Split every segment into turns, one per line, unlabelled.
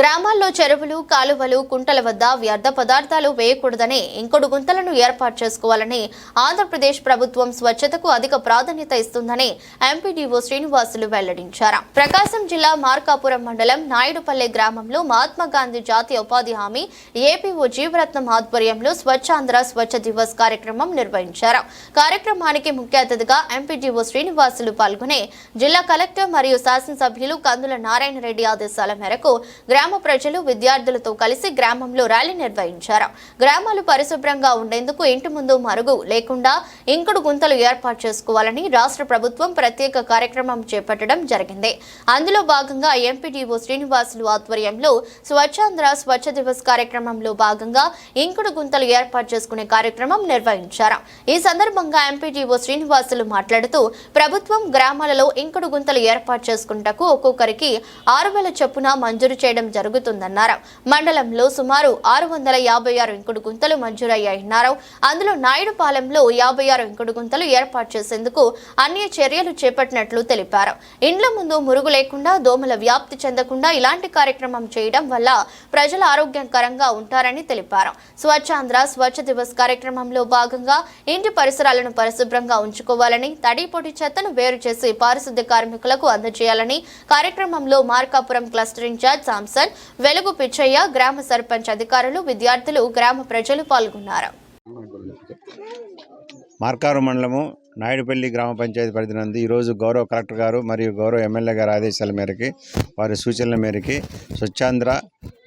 గ్రామాల్లో చెరువులు కాలువలు కుంటల వద్ద వ్యర్థ పదార్థాలు వేయకూడదని ఇంకొడు గుంతలను ఏర్పాటు చేసుకోవాలని ఆంధ్రప్రదేశ్ ప్రభుత్వం స్వచ్ఛతకు అధిక ప్రాధాన్యత ఇస్తుందని ఎంపీడీఓ శ్రీనివాసులు వెల్లడించారు. ప్రకాశం జిల్లా మార్కాపురం మండలం నాయుడుపల్లె గ్రామంలో మహాత్మా గాంధీ జాతీయ ఉపాధి హామీ ఏపీఓ జీవరత్నం ఆధ్వర్యంలో స్వచ్ఛాంధ్ర స్వచ్ఛ దివస్ కార్యక్రమం నిర్వహించారు. కార్యక్రమానికి ముఖ్య అతిథిగా ఎంపీడీఓ శ్రీనివాసులు పాల్గొని జిల్లా కలెక్టర్ మరియు శాసనసభ్యులు కందుల నారాయణ రెడ్డి ఆదేశాల మేరకు గ్రామ గ్రామ ప్రజలు విద్యార్థులతో కలిసి గ్రామంలో ర్యాలీ నిర్వహించారు. గ్రామాలు పరిశుభ్రంగా ఉండేందుకు ఇంటి ముందు మరుగు లేకుండా ఇంకుడు గుంతలు ఏర్పాటు చేసుకోవాలని రాష్ట్ర ప్రభుత్వం ప్రత్యేక కార్యక్రమం చేపట్టడం జరిగింది. అందులో భాగంగా ఎంపీడీఓ శ్రీనివాసులు ఆధ్వర్యంలో స్వచ్ఛాంధ్ర స్వచ్ఛ దివస్ కార్యక్రమంలో భాగంగా ఇంకుడు గుంతలు ఏర్పాటు చేసుకునే కార్యక్రమం నిర్వహించారు. ఈ సందర్భంగా ఎంపీడీఓ శ్రీనివాసులు మాట్లాడుతూ ప్రభుత్వం గ్రామాలలో ఇంకుడు గుంతలు ఏర్పాటు చేసుకుంటకు ఒక్కొక్కరికి ఆరు వేల చొప్పున మంజూరు చేయడం జరుగుతుందన్నారు. మండలంలో సుమారు ఆరు వందల యాభై ఆరు ఇంకుడు గుంతలు మంజూరయ్యాయన్నారు. అందులో నాయుడుపాలెంలో యాభై ఆరు ఇంకుడు గుంతలు ఏర్పాటు చేసేందుకు అన్ని చర్యలు చేపట్టినట్లు తెలిపారు. ఇండ్ల ముందు మురుగు లేకుండా దోమల వ్యాప్తి చెందకుండా ఇలాంటి కార్యక్రమం చేయడం వల్ల ప్రజలు ఆరోగ్యకరంగా ఉంటారని తెలిపారు. స్వచ్ఛాంధ్ర స్వచ్ఛ దివస్ కార్యక్రమంలో భాగంగా ఇంటి పరిసరాలను పరిశుభ్రంగా ఉంచుకోవాలని తడిపొడి చెత్తను వేరు చేసి పారిశుద్ధ్య కార్మికులకు అందజేయాలని కార్యక్రమంలో మార్కాపురం క్లస్టర్ ఇన్ఛార్జ్ సాంసన్ వెలుగు పిచ్చయ్య గ్రామ సర్పంచ్ అధికారులు విద్యార్థులు గ్రామ ప్రజలు పాల్గొన్నారు.
మార్కారు మండలము నాయుడుపల్లి గ్రామ పంచాయతీ పరిధి నందు ఈరోజు గౌరవ కలెక్టర్ గారు మరియు గౌరవ ఎమ్మెల్యే గారి ఆదేశాల మేరకి వారి సూచనల మేరకి స్వచ్ఛాంధ్ర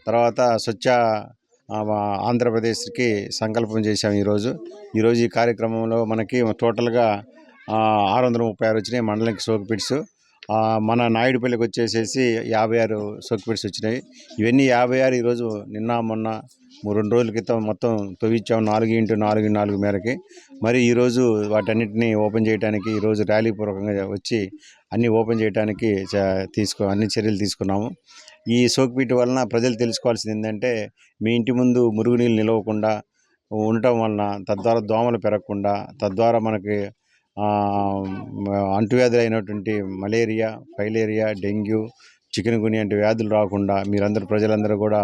తర్వాత స్వచ్ఛ ఆంధ్రప్రదేశ్కి సంకల్పం చేశాం ఈరోజు. ఈరోజు ఈ కార్యక్రమంలో మనకి టోటల్గా ఆరు వందల ముప్పై ఆరు వచ్చినాయి మండలానికి సోకిపిట్స్. మన నాయుడుపల్లికి వచ్చేసేసి యాభై ఆరు సోకిపిట్స్ వచ్చినాయి. ఇవన్నీ యాభై ఆరు ఈరోజు నిన్న మొన్న రెండు రోజుల క్రితం మొత్తం తొవ్విచ్చాము నాలుగు ఇంటూ నాలుగు నాలుగు మేరకి. మరి ఈరోజు వాటన్నిటిని ఓపెన్ చేయడానికి ఈరోజు ర్యాలీ పూర్వకంగా వచ్చి అన్నీ ఓపెన్ చేయడానికి తీసుకో అన్ని చర్యలు తీసుకున్నాము. ఈ సోక్పీట్ వలన ప్రజలు తెలుసుకోవాల్సింది ఏంటంటే మీ ఇంటి ముందు మురుగునీళ్ళు నిలవకుండా ఉండటం వలన తద్వారా దోమలు పెరగకుండా తద్వారా మనకి అంటువ్యాధులు అయినటువంటి malaria filaria dengue chikungunya వంటి వ్యాధులు రాకుండా మీరందరూ ప్రజలందరూ కూడా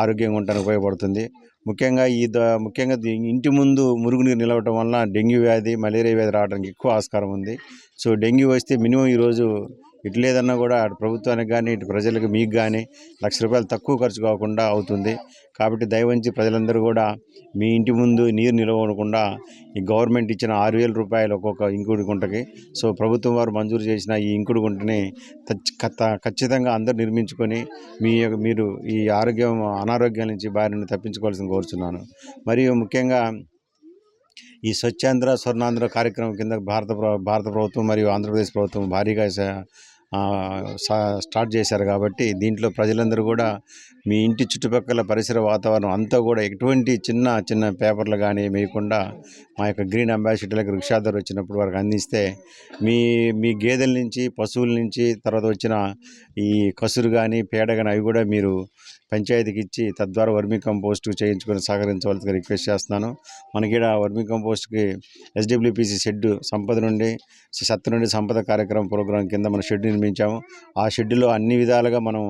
ఆరోగ్యంగా ఉండడానికి ఉపయోగపడుతుంది. ముఖ్యంగా ఈ ద ముఖ్యంగా ఇంటి ముందు మురుగునీరు నిలవటం వలన డెంగ్యూ వ్యాధి మలేరియా వ్యాధి రావడానికి ఎక్కువ ఆస్కారం ఉంది. సో డెంగ్యూ వస్తే మినిమం ఈరోజు ఇటు లేదన్నా కూడా అటు ప్రభుత్వానికి కానీ ఇటు ప్రజలకు మీకు కానీ లక్ష రూపాయలు తక్కువ ఖర్చు కాకుండా అవుతుంది. కాబట్టి దయవంచి ప్రజలందరూ కూడా మీ ఇంటి ముందు నీరు నిలవకుండా ఈ గవర్నమెంట్ ఇచ్చిన ఆరు వేల రూపాయలు ఒక్కొక్క ఇంకుడు గుంటకి. సో ప్రభుత్వం వారు మంజూరు చేసిన ఈ ఇంకుడు గుంటని తచ్- ఖచ్చితంగా అందరూ నిర్మించుకొని మీ యొక్క- మీరు ఈ ఆరోగ్యం అనారోగ్యాల నుంచి బారిన తప్పించుకోవాల్సింది కోరుచున్నాను. మరియు ముఖ్యంగా ఈ స్వచ్ఛాంధ్ర స్వర్ణాంధ్ర కార్యక్రమం కింద భారత భారత ప్రభుత్వం మరియు ఆంధ్రప్రదేశ్ ప్రభుత్వం భారీగా స్టార్ట్ చేశారు కాబట్టి దీంట్లో ప్రజలందరూ కూడా మీ ఇంటి చుట్టుపక్కల పరిసర వాతావరణం అంతా కూడా ఎటువంటి చిన్న చిన్న పేపర్లు కానీ వేయకుండా మా యొక్క గ్రీన్ అంబాసిడర్లకు వృక్షాధార వచ్చినప్పుడు వారికి అందిస్తే మీ మీ గేదెల నుంచి పశువుల నుంచి తర్వాత వచ్చిన ఈ కసురు కానీ పేడ కానీ అవి కూడా మీరు పంచాయతీకి ఇచ్చి తద్వారా వర్మీ కంపోస్ట్ చేయించుకొని సహకరించవలసిగా రిక్వెస్ట్ చేస్తున్నాను. మనకి ఇక్కడ వర్మీ కంపోస్ట్కి ఎస్డబ్ల్యూపీసీ షెడ్ సంపద నుండి సత్తు నుండి సంపద కార్యక్రమం ప్రోగ్రాం కింద మనం షెడ్ నిర్మించాము. ఆ షెడ్లో అన్ని విధాలుగా మనం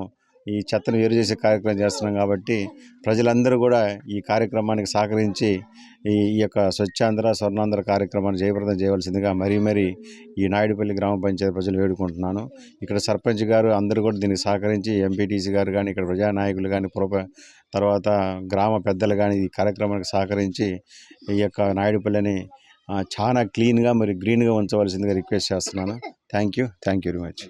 ఈ చెత్తను వేరు చేసే కార్యక్రమం చేస్తున్నాం కాబట్టి ప్రజలందరూ కూడా ఈ కార్యక్రమానికి సహకరించి ఈ ఈ యొక్క స్వచ్ఛాంధ్ర స్వర్ణాంధ్ర కార్యక్రమాన్ని జయప్రదం చేయవలసిందిగా మరీ మరీ ఈ నాయుడుపల్లి గ్రామ పంచాయతీ ప్రజలు వేడుకుంటున్నాను. ఇక్కడ సర్పంచ్ గారు అందరూ కూడా దీనికి సహకరించి ఎంపీటీసీ గారు కానీ ఇక్కడ ప్రజానాయకులు కానీ పురప తర్వాత గ్రామ పెద్దలు కానీ ఈ కార్యక్రమానికి సహకరించి ఈ యొక్క నాయుడుపల్లిని చాలా క్లీన్గా మరి గ్రీన్గా ఉంచవలసిందిగా రిక్వెస్ట్ చేస్తున్నాను. Thank you. Thank you very much.